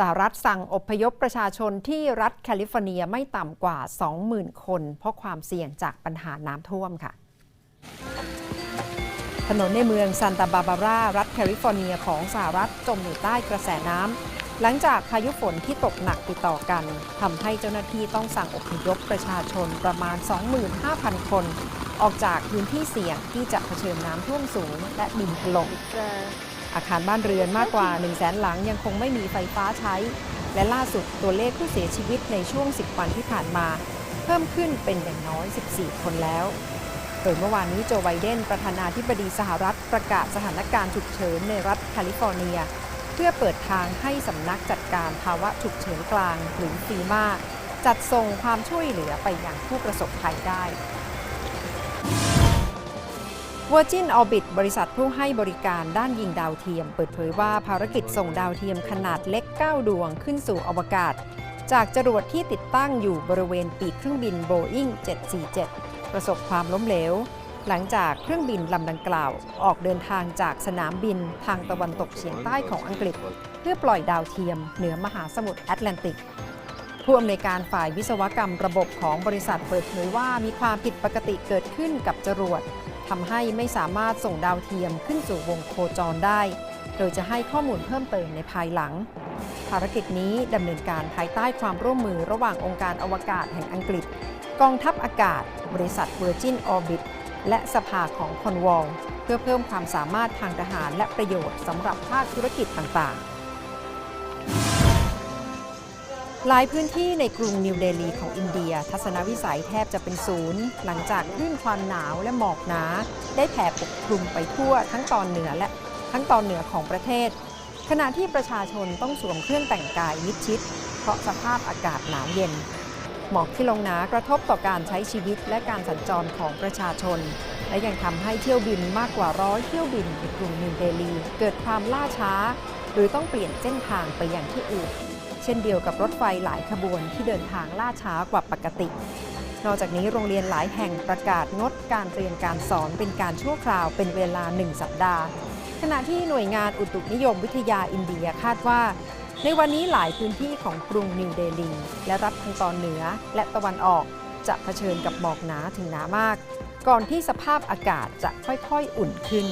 สหรัฐสั่งอพยพประชาชนที่รัฐแคลิฟอร์เนียไม่ต่ำกว่า 20,000 คน เพราะความเสี่ยงจากปัญหาน้ำท่วมค่ะ ถนนในเมืองซานตาบาบารารัฐแคลิฟอร์เนียของสหรัฐจมอยู่ใต้กระแสน้ำหลังจากพายุฝนที่ตกหนักติดต่อกันทำให้เจ้าหน้าที่ต้องสั่งอพยพประชาชนประมาณ 25,000 คน ออกจากพื้นที่เสี่ยงที่จะเผชิญน้ำท่วมสูงและดินถล่ม อาคารบ้านเรือนมากกว่า 1 0 0 0 0แสนหลังยังคงไม่มีไฟฟ้าใช้ และล่าสุดตัวเลขผู้เสียชีวิตในช่วง 10 วันที่ผ่านมา เพิ่มขึ้นเป็นอย่างน้อย 14 คนแล้ว โดยเมื่อวานนี้โจไบเดนประธานาธิบดีสหรัฐประกาศสถานการณ์ฉุกเฉินในรัฐแคลิฟอร์เนีย เพื่อเปิดทางให้สำนักจัดการภาวะฉุกเฉินกลางหรือฟีมาจัดส่งความช่วยเหลือไปยังผู้ประสบภัยได้ Virgin Orbit บริษัทผู้ให้บริการด้านยิงดาวเทียม เปิดเผยว่าภารกิจส่งดาวเทียมขนาดเล็ก 9 ดวงขึ้นสู่อวกาศ จากจรวดที่ติดตั้งอยู่บริเวณปีกเครื่องบิน Boeing 747 ประสบความล้มเหลว หลังจากเครื่องบินลำดังกล่าว ออกเดินทางจากสนามบินทางตะวันตกเฉียงใต้ของอังกฤษ เพื่อปล่อยดาวเทียม เหนือมหาสมุทรแอตแลนติกผู้อำนวยการฝ่ายวิศวกรรมระบบของบริษัทเปิดเผยว่ามีความผิดปกติเกิดขึ้นกับจรวด ทำให้ไม่สามารถส่งดาวเทียมขึ้นสู่วงโคจรได้ โดยจะให้ข้อมูลเพิ่มเติมในภายหลัง ภารกิจนี้ดำเนินการภายใต้ความร่วมมือระหว่างองค์การอวกาศแห่งอังกฤษ กองทัพอากาศ บริษัท Virgin Orbit และสภาของคอนวอลเพื่อเพิ่มความสามารถทางทหารและประโยชน์สำหรับภาคธุรกิจต่างๆ หลายพื้นที่ในกรุงนิวเดลีของอินเดีย ทัศนวิสัยแทบจะเป็นศูนย์ หลังจากคลื่นความหนาวและหมอกหนา ได้แผ่ปกคลุมไปทั่วทั้งตอนเหนือและทั้งตอนเหนือของประเทศ ขณะที่ประชาชนต้องสวมเครื่องแต่งกายมิดชิด เพราะสภาพอากาศหนาวเย็น หมอกที่ลงหนากระทบต่อการใช้ชีวิตและการสัญจรของประชาชน และยังทำให้เที่ยวบินมากกว่าร้อยเที่ยวบินในกรุงนิวเดลี เกิดความล่าช้า หรือต้องเปลี่ยนเส้นทางไปยังที่อื่น เช่นเดียวกับรถไฟหลายขบวนที่เดินทางล่าช้ากว่าปกติ นอกจากนี้โรงเรียนหลายแห่งประกาศงดการเรียนการสอนเป็นการชั่วคราวเป็นเวลา 1 สัปดาห์ ขณะที่หน่วยงานอุตุนิยมวิทยาอินเดียคาดว่า ในวันนี้หลายพื้นที่ของกรุงนิวเดลีและรัฐทางตอนเหนือและตะวันออกจะเผชิญกับหมอกหนาถึงหนามาก ก่อนที่สภาพอากาศจะค่อยๆ อุ่นขึ้น